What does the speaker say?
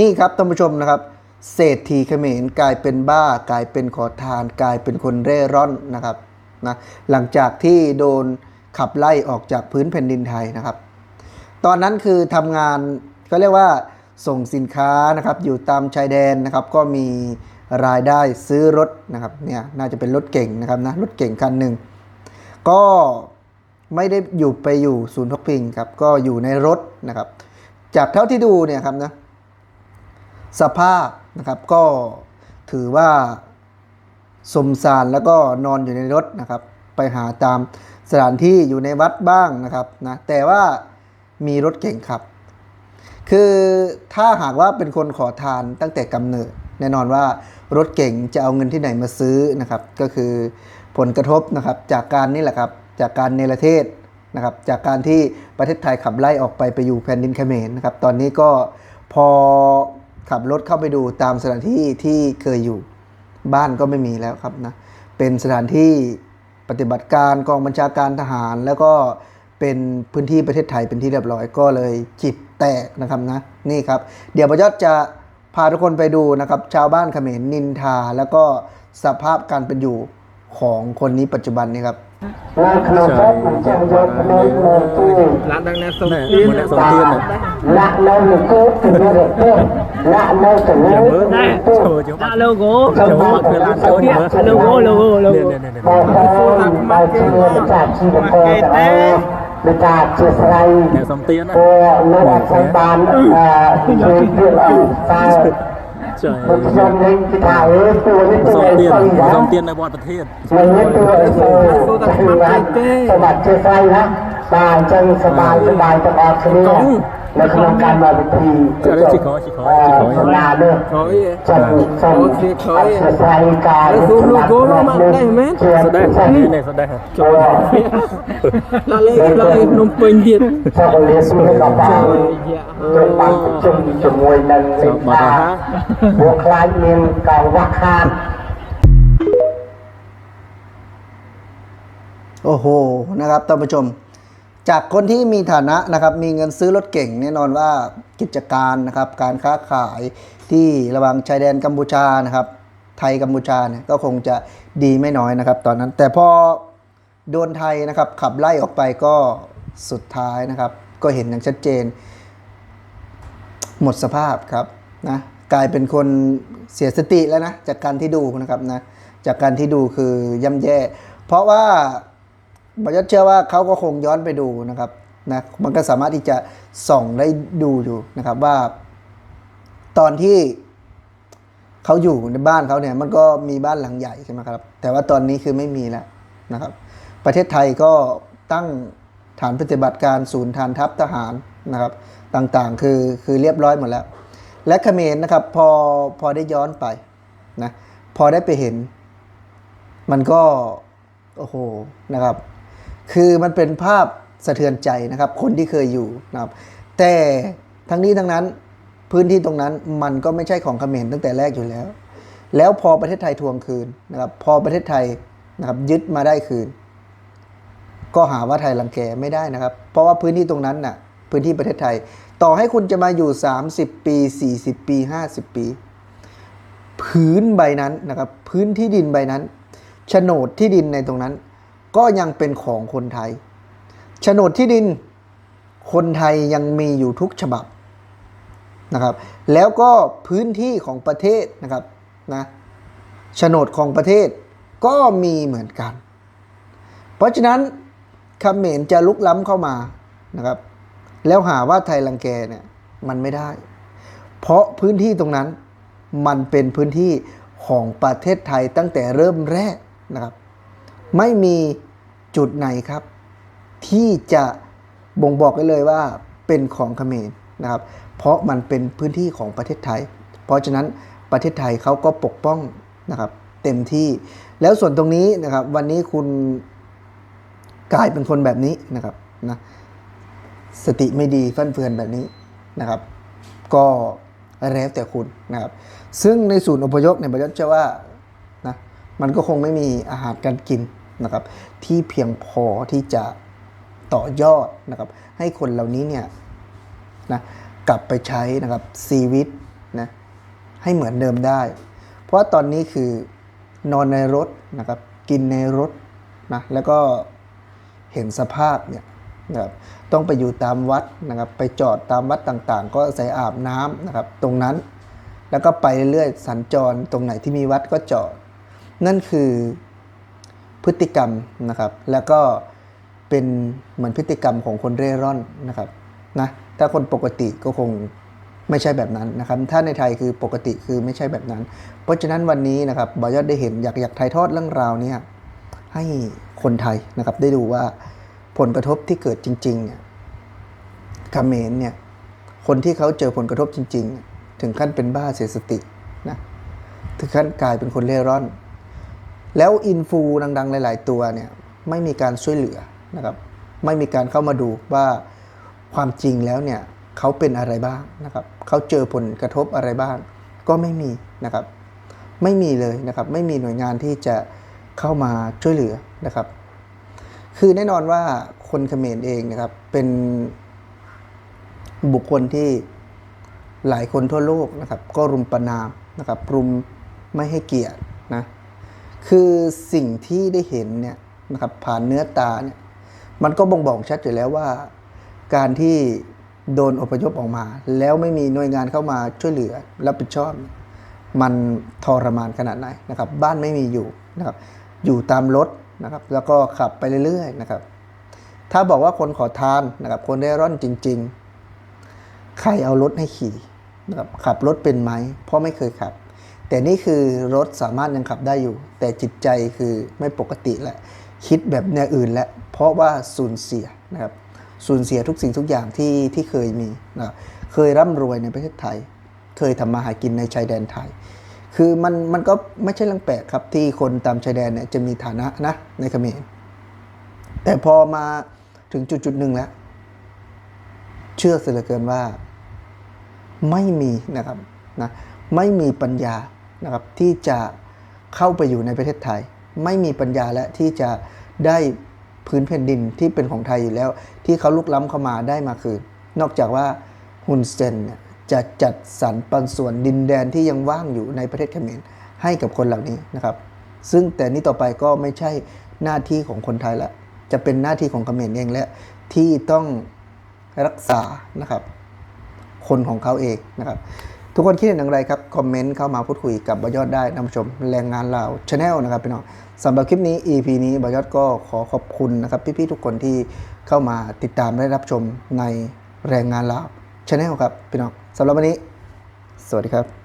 นี่ครับท่านผู้ชมนะครับ เศรษฐีเขมรกลายเป็นบ้ากลายเป็นขอทาน กลายเป็นคนเร่ร่อนนะครับนะหลังจากที่โดนขับไล่ออกจากพื้นแผ่นดินไทยนะครับ ตอนนั้นคือทำงานก็เรียกว่าส่งสินค้านะครับอยู่ตามชายแดนนะครับ ก็มีรายได้ซื้อรถนะครับเนี่ยน่าจะเป็นรถเก่งนะครับนะรถเก่งคันหนึ่งก็ไม่ได้อยู่ไปอยู่ศูนย์พักพิงครับก็อยู่ในรถนะครับ จากเท่าที่ดูเนี่ยครับนะ สภาพนะครับก็ถือว่าสมสารแล้วก็นอนอยู่ในรถนะครับ ไปหาตามสถานที่อยู่ในวัดบ้างนะครับนะแต่ว่ามีรถเก่งขับ คือถ้าหากว่าเป็นคนขอทานตั้งแต่กำเนิด แน่นอนว่ารถเก่งจะเอาเงินที่ไหนมาซื้อนะครับ ก็คือผลกระทบนะครับจากการนี่แหละครับจากการเนรเทศนะครับจากการที่ประเทศไทยขับไล่ออกไปไปอยู่แผ่นดินเขมรนะครับตอนนี้ก็พอ ขับรถเข้าไปดูตามสถานที่ที่เคยอยู่บ้านก็ไม่มีแล้วครับนะเป็นสถานที่ปฏิบัติการกองบัญชาการทหาร แล้วก็เป็นพื้นที่ประเทศไทยเป็นที่เรียบร้อยก็เลยจิตแตกนะครับนะนี่ครับ เดี๋ยวประยศจะพาทุกคนไปดูนะครับ ชาวบ้านเขมรนินทา แล้วก็สภาพการเป็นอยู่ของคนนี้ปัจจุบันนี้ครับ នៅក្នុងចិត្តមិនចង់យកភ្នែកមើលទេ ឡានដល់ណាសុំ ណែ ទៀន មកអ្នកសុំទៀនណា លាក់នៅនឹងគោទៅយករទេលាក់នៅទៅលើ ណែ ទៅ ចូលចូលបា ដាក់ ត់ logo ចូលបាត់គឺឡានចូលមើល logo logo នេះ logo នេះនេះនេះ បើតែបើជាម្ចាស់ជីវករទាំងអស់នៃការជាស្រ័យ អ្នកសុំទៀនណា ព្រោះនៅអត់សំបានអឺជួយទៀតអត់តែ ចុយ ខ្ញុំខ្ញុំវិញគេថាអើតួនេះតួ សុំ អី ទៀន ទៅយ៉ាង សុំទៀននៅវត្តប្រធាន មិនមានតួអីទៅសម្រាប់ជាស្រ័យណាបាទអញ្ចឹងសบายសบายទាំងអស់គ្នា ในโครงการมาบุตรีจะได้ชิคอชิคอชิคออย่างนาเนอะขออีชิงจังขออีสายการสู้ลูกโก้มาได้ไหมสดงสดงเนี่ยสดงจอเราเล่นเราเล่นนมเป็นเดียดชอบเลี้ยงสู้ให้กับบ้านจนบางจนจมวยนั่นเองนะบวกคล้ายเมียนเก่าวักคานโอ้โห นะครับท่านผู้ชม จากคนที่มีฐานะนะครับมีเงินซื้อรถเก่งแน่นอนว่ากิจการนะครับการค้าขายที่ระหว่างชายแดนกัมพูชานะครับไทยกัมพูชาเนี่ยก็คงจะดีไม่น้อยนะครับ ตอนนั้นแต่พอโดนไทยนะครับขับไล่ออกไปก็สุดท้ายนะครับ ก็เห็นอย่างชัดเจน หมดสภาพครับนะกลายเป็นคนเสียสติแล้วนะจากการที่ดูนะครับนะจากการที่ดูคือย่ำแย่ เพราะว่า บยศเชื่อว่าเขาก็คงย้อนไปดูนะครับนะมันก็สามารถที่จะส่องได้ดูอยู่นะครับว่า ตอนที่เขาอยู่ในบ้านเขาเนี่ย มันก็มีบ้านหลังใหญ่ใช่ไหมครับ แต่ว่าตอนนี้คือไม่มีแล้วนะครับ ประเทศไทยก็ตั้งฐานปฏิบัติการศูนย์ฐานทัพทหารนะครับ ต่างๆ คือคือเรียบร้อยหมดแล้ว และเขมรนะครับพอพอได้ย้อนไปนะพอได้ไปเห็น มันก็ โอ้โหนะครับ คือมันเป็นภาพสะเทือนใจนะครับ คนที่เคยอยู่นะครับ แต่ทั้งนี้ทั้งนั้นพื้นที่ตรงนั้นมันก็ไม่ใช่ของเขมรตั้งแต่แรกอยู่แล้ว แล้วพอประเทศไทยทวงคืนนะครับ พอประเทศไทยนะครับยึดมาได้คืน ก็หาว่าไทยรังแกไม่ได้นะครับ เพราะว่าพื้นที่ตรงนั้นน่ะ พื้นที่ประเทศไทย ต่อให้คุณจะมาอยู่ 30 ปี 40 ปี 50 ปี พื้นใบนั้นนะครับ พื้นที่ดินใบนั้นโฉนดที่ดินในตรงนั้น ก็ยังเป็นของคนไทย โฉนดที่ดินคนไทยยังมีอยู่ทุกฉบับนะครับ แล้วก็พื้นที่ของประเทศนะครับนะโฉนดของประเทศก็มีเหมือนกัน เพราะฉะนั้นเขมรจะลุกล้ำเข้ามานะครับ แล้วหาว่าไทยรังแกเนี่ยมันไม่ได้ เพราะพื้นที่ตรงนั้นมันเป็นพื้นที่ของประเทศไทยตั้งแต่เริ่มแรกนะครับ ไม่มีจุดไหนครับ ที่จะบ่งบอกได้เลยว่าเป็นของเขมรนะครับ เพราะมันเป็นพื้นที่ของประเทศไทย เพราะฉะนั้นประเทศไทยเขาก็ปกป้องนะครับ เต็มที่ แล้วส่วนตรงนี้นะครับ วันนี้คุณกลายเป็นคนแบบนี้นะครับนะสติไม่ดีฟั่นเฟือนแบบนี้นะครับ ก็แล้วแต่คุณนะครับ ซึ่งในศูนย์อพยพเนี่ยบรรยศเชื่อว่านะมันก็คงไม่มีอาหารการกิน นะครับที่เพียงพอที่จะต่อยอดนะครับให้คนเหล่านี้เนี่ยนะกลับไปใช้นะครับชีวิตนะให้เหมือนเดิมได้ เพราะว่าตอนนี้คือนอนในรถนะครับกินในรถนะแล้วก็เห็นสภาพเนี่ยนะครับต้องไปอยู่ตามวัดนะครับไปจอดตามวัดต่างๆ ก็ใส่อาบน้ำนะครับตรงนั้นแล้วก็ไปเรื่อยๆสัญจรตรงไหนที่มีวัดก็จอด นั่นคือ พฤติกรรมนะครับ แล้วก็เป็นเหมือนพฤติกรรมของคนเร่ร่อนนะครับนะถ้าคนปกติก็คงไม่ใช่แบบนั้นนะครับ ถ้าในไทยคือปกติคือไม่ใช่แบบนั้น เพราะฉะนั้นวันนี้นะครับบอยอดได้เห็นอยากอยากถ่ายทอดเรื่องราวนี้ให้คนไทยนะครับได้ดูว่าผลกระทบที่เกิดจริงๆเนี่ยเมรเนี่ยคนที่เขาเจอผลกระทบจริง ๆ ถึงขั้นเป็นบ้าเสียสตินะถึงขั้นกลายเป็นคนเร่ร่อน แล้วอินฟูดังๆ หลาย ๆ ตัวเนี่ยไม่มีการช่วยเหลือนะครับไม่มีการเข้ามาดูว่าความจริงแล้วเนี่ยเขาเป็นอะไรบ้างนะครับเขาเจอผลกระทบอะไรบ้าง ก็ไม่มีนะครับ ไม่มีเลยนะครับ ไม่มีหน่วยงานที่จะเข้ามาช่วยเหลือนะครับ คือแน่นอนว่าคนเขมรเองนะครับเป็นบุคคลที่หลายคนทั่วโลกนะครับ ก็รุมประนามนะครับรุมไม่ให้เกียรตินะ คือสิ่งที่ได้เห็นเนี่ยนะครับผ่านเนื้อตาเนี่ยมันก็บ่งบอกชัดอยู่แล้วว่า การที่โดนอพยพออกมา แล้วไม่มีหน่วยงานเข้ามาช่วยเหลือรับผิดชอบ มันทรมานขนาดไหนนะครับ บ้านไม่มีอยู่นะครับ อยู่ตามรถนะครับ แล้วก็ขับไปเรื่อยๆนะครับ ถ้าบอกว่าคนขอทานนะครับ คนได้ร่อนจริง ๆ ใครเอารถให้ขี่นะครับขับรถเป็นไหมเพราะไม่เคยขับ แต่นี่คือรถสามารถยังขับได้อยู่ แต่จิตใจคือไม่ปกติและคิดแบบแนวอื่นและเพราะว่าสูญเสียนะครับสูญเสียทุกสิ่งทุกอย่างที่ที่เคยมีนะเคยร่ำรวยในประเทศไทย เคยทำมาหากินในชายแดนไทย คือมันมันก็ไม่ใช่เรื่องแปลกครับที่คนตามชายแดนเนี่ยจะมีฐานะนะในเขมรแต่พอมาถึงจุดจุดหนึ่งแล้ว เชื่อเสียเหลือเกินว่าไม่มีนะครับนะไม่มีปัญญา นะครับที่จะเข้าไปอยู่ในประเทศไทย ไม่มีปัญญาและที่จะได้พื้นแผ่นดินที่เป็นของไทยอยู่แล้ว ที่เขาลุกล้ำเข้ามาได้มาคืน นอกจากว่าฮุนเซนจะจัดสรรปันส่วนดินแดนที่ยังว่างอยู่ในประเทศเขมรให้กับคนเหล่านี้นะครับ ซึ่งแต่นี้ต่อไปก็ไม่ใช่หน้าที่ของคนไทยละจะเป็นหน้าที่ของเขมรเองและที่ต้องรักษานะครับ คนของเขาเองนะครับ ทุกคนคิดเห็นอย่างไรครับ คอมเมนต์เข้ามาพูดคุยกับบอยอดได้นำชมแรงงานเราชาแนลนะครับพี่น้องสำหรับคลิปนี้ EP นี้บอยอดก็ขอขอบคุณนะครับพี่ๆทุกคนที่เข้ามาติดตามและรับชมในแรงงานเราชาแนลครับพี่น้องสำหรับวันนี้ สวัสดีครับ